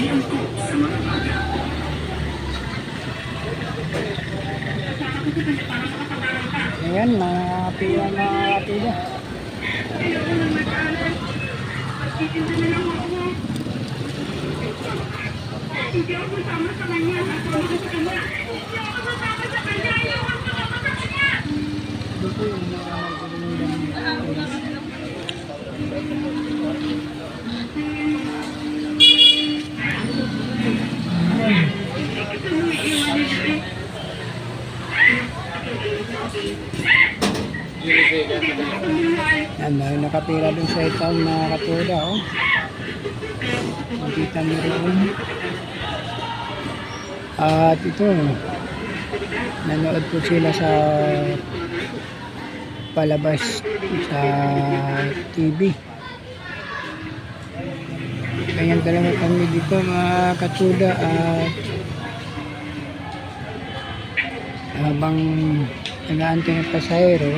Ayan, mga na na. pila. Yan, may nakapira dun sa itaw na katuda, oh. Makita mo rin. At ito, nanood po sila sa palabas sa TV. Kaya dalawa kami dito mga katuda at habang nag-aantay ng pasahero,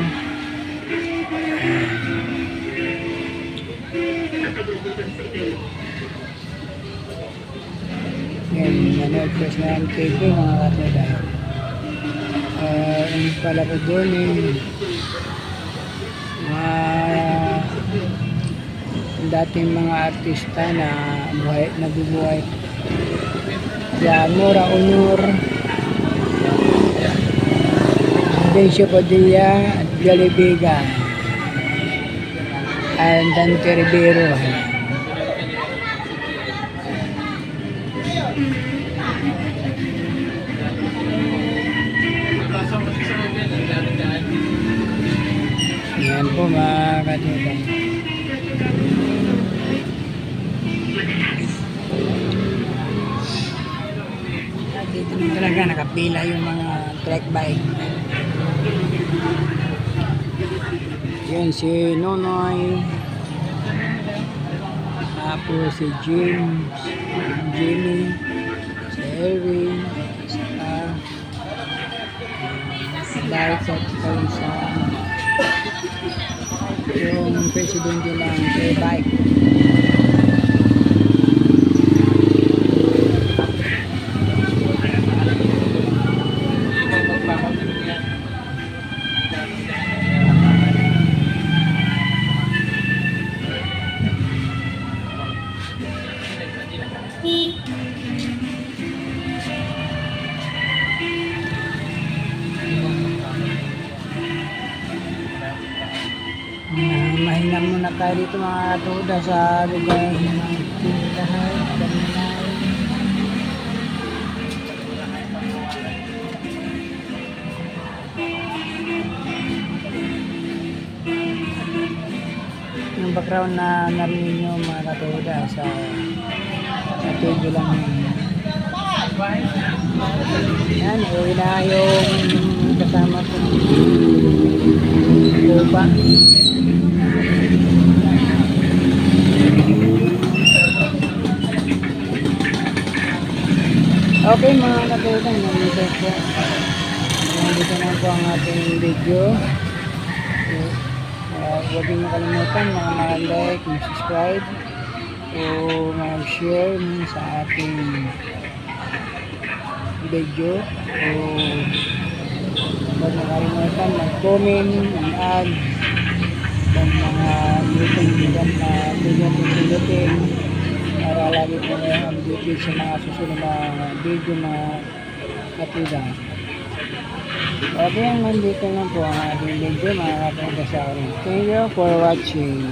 Yan, manood ko sa TV mga katuda. Uh, yung pala ko doon yung mga dating mga artista na buhay, nabubuhay. Ya, Mora Honor, Bencio Padilla, at Galibiga, and Dante Rivero. Po mga katulang. At dito na talaga nakapila yung mga trek bike. Yan si Nonoy. Tapos si James, Jimmy, si Erwin, saka Lights at sa yung presidente ng K-Bike. Uh, mahina muna tayo dito mga katuda sa lugar ng tindahan. Yung background na narinig nyo mga katuda sa sa lang. Yan, uwi na yung kasama ko. Lupa. Okay mga katulang, nandito po. Nandito na po ang ating video. Uh, huwag niyo kalimutan mga mag-like, mag-subscribe, o mag-share sa ating video. O huwag niyo kalimutan mag-comment, mag-add, ng mga meeting dyan na video pindutin para lagi po kayo updated sa mga susunod na video na katida. Okay, ang nandito lang po ang ating video mga kapag sa Thank you for watching.